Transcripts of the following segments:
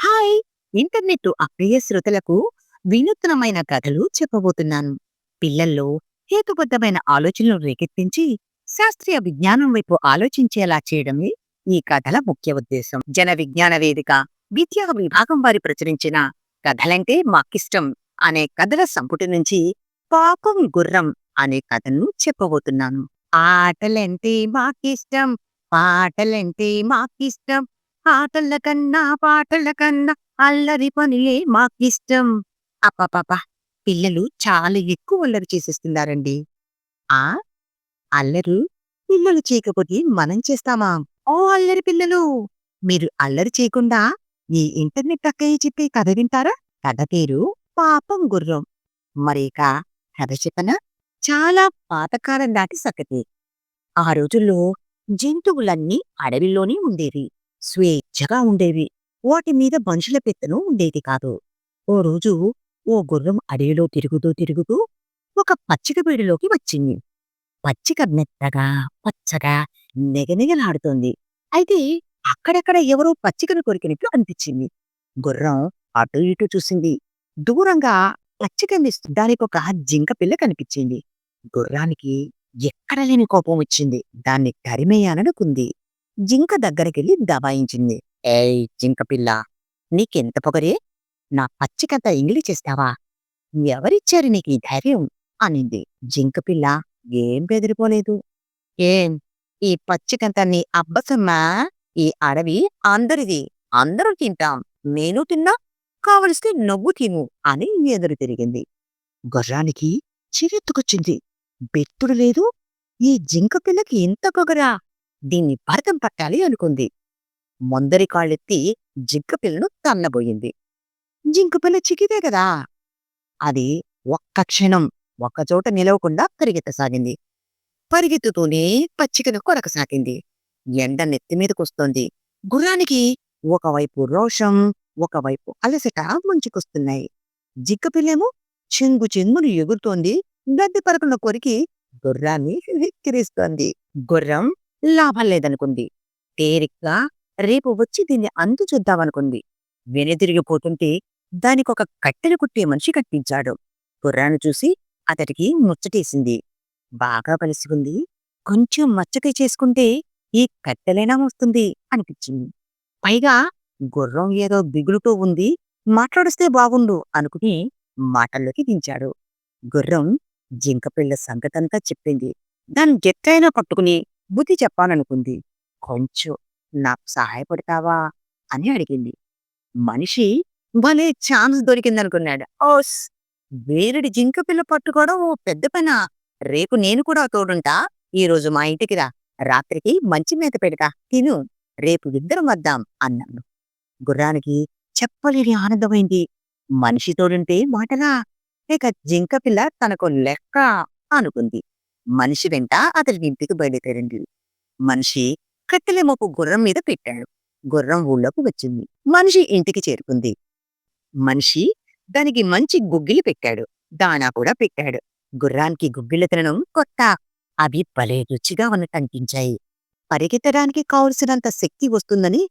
Hi! Internet అప్రియ శ్రోతలకు వినూత్నమైన కథలు చెప్పబోతున్నాను. పిల్లల్లో హేతుబద్ధమైన ఆలోచనలు రేకెత్తించి, శాస్త్రీయ విజ్ఞానం వైపు ఆలోచించేలా చేయడమే ఈ కథల ముఖ్య ఉద్దేశం. జన విజ్ఞాన వేదిక, విద్యా విభాగం వారి ప్రచురించిన కథలంటే మాకిష్టం అనే కథల సంపుటి నుంచి పాపం గుర్రం అనే కథను చెప్పబోతున్నాను. ఆటలంటే మాకిష్టం, పాటలంటే మాకిష్టం, ఆటల కన్నా పాటల కన్నా అల్లరి పనులే మాకిష్టం. అబ్బబ్బబ్బా! పిల్లలు చాలా ఎక్కువ అల్లరి చేసేస్తున్నారండి. ఆ! అల్లరు పిల్లలు చేయకపోతే మనం చేస్తామా? ఓ అల్లరి పిల్లలు! మీరు అల్లరి చేయకుండా ఈ ఇంటర్నెట్ అక్కయ్య చెప్పే కథ వింటారా? కథ పేరు పాపం గుర్రం. మరిక కథ చెప్పన చాలా పాతకాలం దాటి సకతి ఆ రోజుల్లో జంతువులన్నీ అడవిలోనే ఉండేవి. పచ్చగా ఉండేవి. వాటి మీద మనుషుల పెత్తనం ఉండేది కాదు. ఓ రోజు ఓ గుర్రం అడవిలో తిరుగుతూ తిరుగుతూ ఒక పచ్చిక బీడులోకి వచ్చింది. పచ్చిక మెత్తగా, పచ్చగా, నిగనిగలాడుతోంది. అయితే అక్కడక్కడ ఎవరో పచ్చికను కొరికినట్లు అనిపించింది. గుర్రం అటూ ఇటూ చూసింది. దూరంగా పచ్చికని దానికొక జింక పిల్ల కనిపించింది. గుర్రానికి ఎక్కడ లేని కోపం వచ్చింది. దాన్ని తరిమేయాలనుకుంది. జింక దగ్గరికెళ్ళి దబాయించింది. ఏయ్ జింక పిల్ల! నీకెంత పొగరే? నా పచ్చికంత ఇంగిలి చేస్తావా? ఎవరిచ్చారు ఈ ధైర్యం? అనింది. జింక పిల్ల ఏం బెదిరిపోలేదు. ఏం ఈ పచ్చికంత నీ అబ్బసమ్మా? ఈ అడవి అందరిది. అందరూ తింటాం. నేను తిన్నా కావలిస్తే నవ్వు తిను అని ఎదురు తిరిగింది. గుర్రానికి చిరెత్తుకొచ్చింది. బెత్తుడు లేదు. ఈ జింక పిల్లకి ఇంత పొగరా? దీన్ని భరతం పట్టాలి అనుకుంది. ముందరి కాళ్ళెత్తి జింక పిల్లను తన్నబోయింది. జింకపిల్ల చిక్కితే కదా! అది ఒక్క క్షణం ఒక్కచోట నిలవకుండా పరిగెత్తసాగింది. పరిగెత్తుతూనే పచ్చికను కొరకసాగింది. ఎండ నెత్తిమీదకొస్తోంది. గుర్రానికి ఒకవైపు రోషం, ఒకవైపు అలసట ముంచుకొస్తున్నాయి. జిక్కపిల్లేమో చెంగు చెంగున ఎగురుతోంది. గడ్డి పరకున కొరికి గుర్రాన్ని వెక్కిరిస్తోంది. గుర్రం లాభం లేదనుకుంది. తేరిగ్గా రేపు వచ్చి దీన్ని అంతు చూద్దామనుకుంది. వెనుదిరిగిపోతుంటే దానికొక కట్టెలు కుట్టే మనిషి కట్టించాడు. గుర్రాన్ని చూసి అతడికి ముచ్చటేసింది. బాగా కలిసి ఉంది. కొంచెం మచ్చకై చేసుకుంటే ఈ కట్టెలైనా వస్తుంది అనిపించింది. పైగా గుర్రం ఏదో బిగులుతూ ఉంది. మాట్లాడిస్తే బాగుండు అనుకుని మాటల్లోకి దించాడు. గుర్రం జింకపిల్ల సంగతంతా చెప్పింది. దాన్ని గెట్టైనా పట్టుకుని బుద్ధి చెప్పాలనుకుంది. కొంచెం నాకు సహాయపడతావా? అని అడిగింది. మనిషి భలే ఛాన్స్ దొరికిందనుకున్నాడు. ఓస్! వేరుడి జింక పిల్ల పట్టుకోవడం ఓ పెద్ద పనా? రేపు నేను కూడా తోడుంటా. ఈరోజు మా ఇంటికి రా. రాత్రికి మంచి మేత పెడతా. తిను. రేపు ఇద్దరం వద్దాం అన్నాడు. గుర్రానికి చెప్పలేని ఆనందమైంది. మనిషి తోడుంటే మాటలా? ఇక జింక పిల్ల తనకు లెక్క అనుకుంది. మనిషి వెంట అతడి ఇంటికి బయలుదేరింది. మనిషి కట్టెల మోపు గుర్రం మీద పెట్టాడు. గుర్రం ఊళ్ళోకి వచ్చింది. మనిషి ఇంటికి చేరుకుంది. మనిషి దానికి మంచి గుగ్గిలి పెట్టాడు. దానా కూడా పెట్టాడు. గుర్రానికి గుగ్గిళ్ళు తినడం కొత్త. అవి భలే రుచిగా ఉన్నట్టు అనిపించాయి పరిగెత్తడానికి కావలసినంత శక్తి వస్తుందని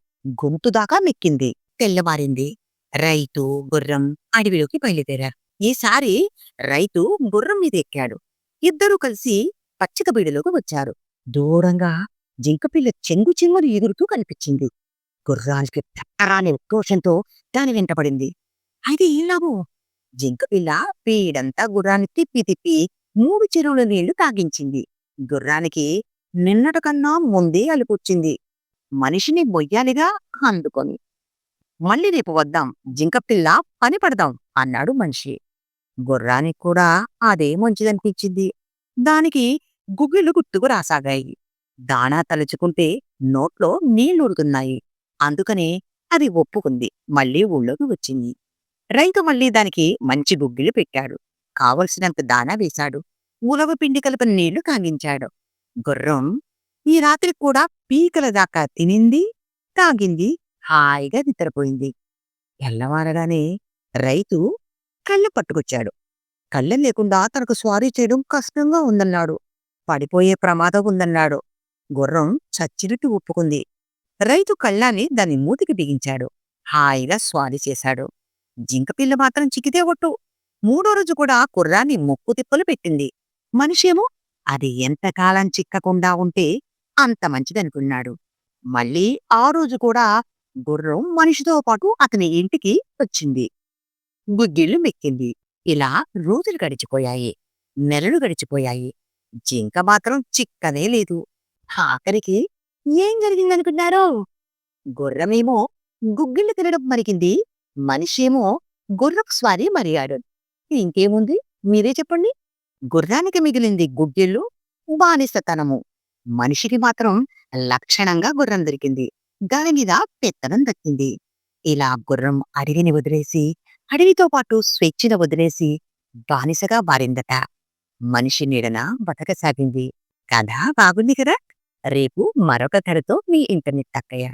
గొంతు దాకా మెక్కింది. తెల్లవారింది. రైతు, గుర్రం అడవిలోకి బయలుదేరారు. ఈసారి రైతు గుర్రం మీద ఎక్కాడు. ఇద్దరూ కలిసి పచ్చిక బీడులోకి వచ్చారు. దూరంగా జింకపిల్ల చెంగు చెంగును ఎగురుతూ కనిపించింది. గుర్రానికి తట్టరాని ఉక్రోషంతో దాని వెంటబడింది అయితే ఏం లాభం? జింకపిల్ల పీడంతా గుర్రాన్ని తిప్పి తిప్పి మూడు చెరువుల నీళ్ళు తాగించింది. గుర్రానికి నిన్నటికన్నా ముందే అలుపొచ్చింది. మనిషిని బొయ్యాలిగా అందుకొని. మళ్ళీ రేపు వద్దాం. జింకపిల్ల పని పడదాం అన్నాడు మనిషి. గుర్రానికి కూడా అదే మంచిదనిపించింది. దానికి గుగ్గిళ్ళు గుర్తుకు రాసాగాయి. దాణా తలుచుకుంటే నోట్లో నీళ్ళుడుతున్నాయి అందుకని అది ఒప్పుకుంది. మళ్ళీ ఊళ్ళోకి వచ్చింది. రైతు మళ్ళీ దానికి మంచి గుగ్గిలు పెట్టాడు. కావలసినంత దానా వేశాడు. ఉలవ పిండి కలిపిన నీళ్ళు కాగించాడు గుర్రం ఈ రాత్రి కూడా పీకల దాకా తినింది, తాగింది, హాయిగా నిద్రపోయింది. తెల్లవారగానే రైతు కళ్ళు పట్టుకొచ్చాడు. కళ్ళెం లేకుండా తనకు స్వారీ చేయడం కష్టంగా ఉందన్నాడు. పడిపోయే ప్రమాదం ఉందన్నాడు. గుర్రం చచ్చినట్టు ఒప్పుకుంది. రైతు కళ్ళాన్ని దాని మూతికి బిగించాడు. హాయిగా స్వాది చేశాడు. జింకపిల్ల మాత్రం చిక్కితే ఒట్టు. మూడో రోజు కూడా కుర్రాన్ని ముక్కు తిప్పలు పెట్టింది. మనిషేమో అది ఎంతకాలం చిక్కకుండా ఉంటే అంత మంచిదనుకున్నాడు. మళ్ళీ ఆ రోజు కూడా గుర్రం మనిషితో పాటు అతని ఇంటికి వచ్చింది. గుగ్గిళ్ళు మెక్కింది. ఇలా రోజులు గడిచిపోయాయి. నెలలు గడిచిపోయాయి. జింక మాత్రం చిక్కనే లేదు. ఆఖరికి ఏం జరిగిందనుకున్నారో? గుర్రమేమో గుగ్గిళ్ళు తినడం మరిగింది మనిషేమో గుర్రపు స్వారీ మరిగాడు. ఇంకేముంది? మీరే చెప్పండి. గుర్రానికి మిగిలింది గుగ్గిళ్ళు బానిసతనము. మనిషికి మాత్రం లక్షణంగా గుర్రం దొరికింది. దాని మీద పెత్తనం దక్కింది. ఇలా గుర్రం అడవిని వదిలేసి అడవితో పాటు స్వేచ్ఛను వదిలేసి బానిసగా మారిందట. మనిషి నీడన బతకసాగింది. కథ బాగుంది కదా? రేపు మరొక కథతో మీ ఇంటర్నెట్ అక్కయ్య